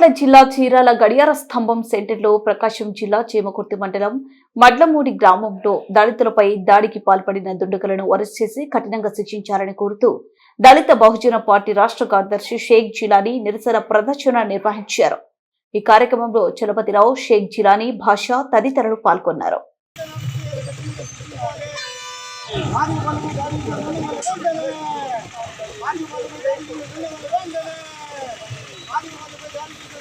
బాపట్ల జిల్లా చీరాల గడియార స్తంభం సెంటర్లో ప్రకాశం జిల్లా చేమకుర్తి మండలం మడ్లమూడి గ్రామంలో దళితులపై దాడికి పాల్పడిన దుండగులను అరెస్ట్ చేసి కఠినంగా శిక్షించాలని కోరుతూ దళిత బహుజన పార్టీ రాష్ట్ర కార్యదర్శి షేక్ జిలానీ నిరసన ప్రదర్శన నిర్వహించారు. ఈ కార్యక్రమంలో చలపతిరావు షేక్ జిలానీ భాష తదితరులు పాల్గొన్నారు.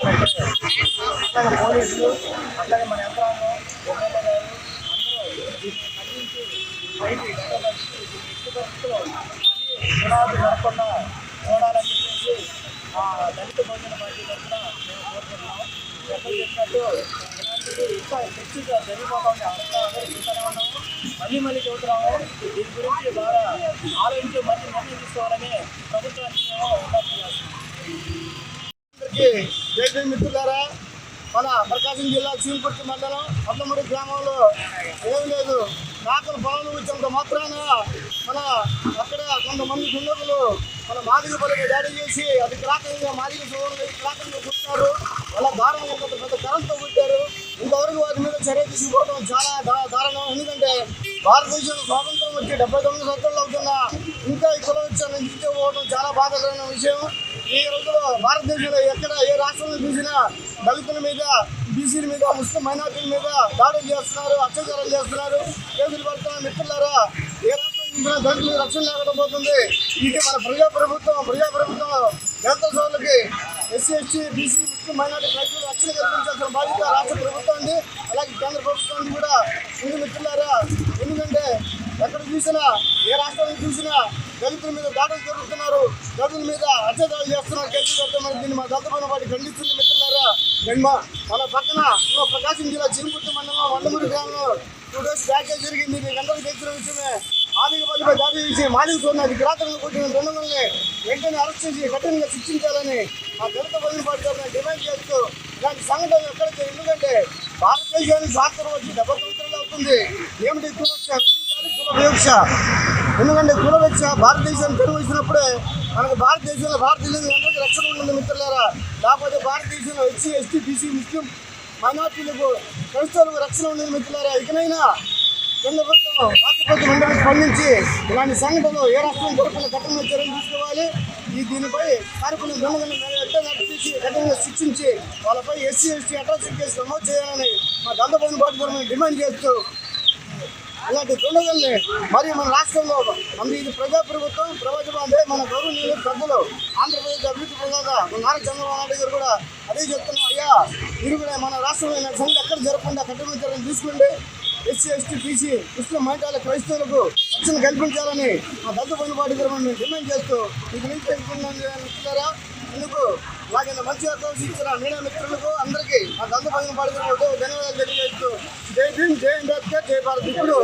పెట్టారు అట్లాగే పోలీసులు అట్లాగే మన యంత్రాంగం ఎమ్మెల్యే గారు అందరూ స్పందించి బయట ఎట్టి పరిస్థితుల్లో పునాది జరగకుండా చూడాలని చెప్పేసి ఆ దళిత భోజన పార్టీ తరఫున మేము కోరుకుంటున్నాం ఎక్కడ చెప్పినట్టు ఇలాంటివి ఇంకా హెచ్చుగా జరిగిపోకుండా అందరూ చూస్తూనే ఉన్నాము మళ్ళీ మళ్ళీ చెబుతున్నాము దీని గురించి బాగా ఆలోచించి మంచి నిర్ణయం తీసుకోవాలని మిత్రులారా మన ప్రకాశం జిల్లా చీలకుర్తి మండలం అట్లమూడి గ్రామంలో ఏం లేదు. నాకలు పొలం వచ్చినంత మాత్రాన మన అక్కడ కొంతమంది దుండగులు మన మాదిగ పల్లె దాడి చేసి అది క్రాకంగా మాదిగ చూడండి క్రాకంగా కుట్టారు. అలా దారుణంగా పెద్ద కరెంట్తో కుట్టారు. ఇంతవరకు వారి మీద చర్య తీసుకోవడం చాలా దా- దారుణం. ఎందుకంటే భారతదేశం స్వాతంత్రం వచ్చి డెబ్బై తొమ్మిది సంవత్సరాలు అవుతున్నా ఇంకా ఈ కుల విషయాన్ని చాలా బాధాకరమైన విషయం. ఈ రోజు భారతదేశంలో ఎక్కడ ఏ రాష్ట్రంలో చూసినా దళితుల మీద బీసీల మీద ముస్లిం మైనార్టీల మీద దాడులు చేస్తున్నారు అత్యాచారాలు చేస్తున్నారు. కేసులు పడుతున్నారు మిత్రులారా ఏ రాష్ట్రం చూసినా దళితులకు రక్షణ లేకుండా పోతుంది ఇది మన ప్రజా ప్రభుత్వం ప్రజా ప్రభుత్వం దళిత సోదరులకి ఎస్సీ ఎస్టీ బీసీ ముస్లిం మైనార్టీ ప్రజలు రక్షణ కల్పించాల్సిన బాధ్యత రాష్ట్ర ప్రభుత్వాన్ని అలాగే కేంద్ర ప్రభుత్వాన్ని కూడా ఉంది మిత్రులారా. ఎందుకంటే ఎక్కడ చూసినా ఏ రాష్ట్రానికి చూసినా దళితుల మీద దాడులు జరుగుతున్నారు. దళితుల మీద అత్యాచారాలు చేస్తున్నారు. కేసులు దీన్ని మా దళితమైన వాటి ఖండిస్తున్న మిత్రులారా. మన పక్కన ప్రకాశం జిల్లా చిరుపుర్తి మండలం వండమూరి గ్రామంలో టూ డేస్ బ్యాక్ జరిగింది. మీకు అందరికీ తెలిసిన విషయమే. మాదిగ పల్లిపై దాడి చేసి మాదిగ చూడండి కిరాతకంగా కొట్టిన దొంగలని వెంటనే అరెస్ట్ చేసి కఠినంగా శిక్షించాలని ఆ దళిత బదిలీ పార్టీ డిమాండ్ చేస్తూ ఇలాంటి సంఘటన ఎక్కడైతే ఎందుకంటే భారతదేశానికి స్వాతంత్రం వచ్చి డెబ్బై సంవత్సరాలు అవుతుంది. ఏమిటి కులక్ష వివక్ష ఎందుకంటే కుల భారతదేశాన్ని పెరుగుతున్నప్పుడే మనకు భారతదేశంలో భారతదేశంలో అందరికీ రక్షణ ఉంటుంది మిత్రులారా. లేకపోతే భారతదేశంలో హెచ్సీ ఎస్టీ బీసీ ముస్లిం మైనార్టీలకు క్రైస్తవులకు రక్షణ ఉండేది మిత్రులారా. ఇకనైనా కేంద్ర ప్రభుత్వం రాష్ట్ర ప్రభుత్వం స్పందించి ఇలాంటి సంఘటనలు ఏ రాష్ట్రం జరగకుండా కఠిన చర్యలు తీసుకోవాలి. ఈ దీనిపై కార్యక్రమం వెంటనే తీసి కఠినంగా శిక్షించి వాళ్ళపై ఎస్సీ ఎస్టీ అట్రాసిటీ కేసు నమోదు చేయాలని మా దంతపోయిన పాటు డిమాండ్ చేస్తూ అలాంటి దుండగల్ని మరియు మన రాష్ట్రంలో మన ఇది ప్రజా ప్రభుత్వం ప్రభుత్వం మన గౌరవనీయులు పెద్దలు ఆంధ్రప్రదేశ్ అభివృద్ధి ప్రదాత మన నారా చంద్రబాబు నాయుడు గారు కూడా అదే చెప్తున్నాం అయ్యా మీరు కూడా మన రాష్ట్రంలో ఇలాంటి ఎక్కడ జరగకుండా కఠిన చర్యలు తీసుకోండి ఎస్సీ ఎస్టీ బీసీ ముస్లిం మహిళల క్రైస్తవులకు రక్షణ కల్పించాలని మా దళిత పని గారు డిమాండ్ చేస్తూ మీకు నుంచి తెలుసుకున్నారా ఎందుకు నాకు ఇంత మంచి అవకాశం ఇచ్చిన మీడియా మిత్రులకు అందరికీ మా దళిత పని పార్టీ ధన్యవాదాలు తెలియజేస్తూ జై భీమ్ జై అంబేద్కర్ జై భారత్ ఇప్పుడు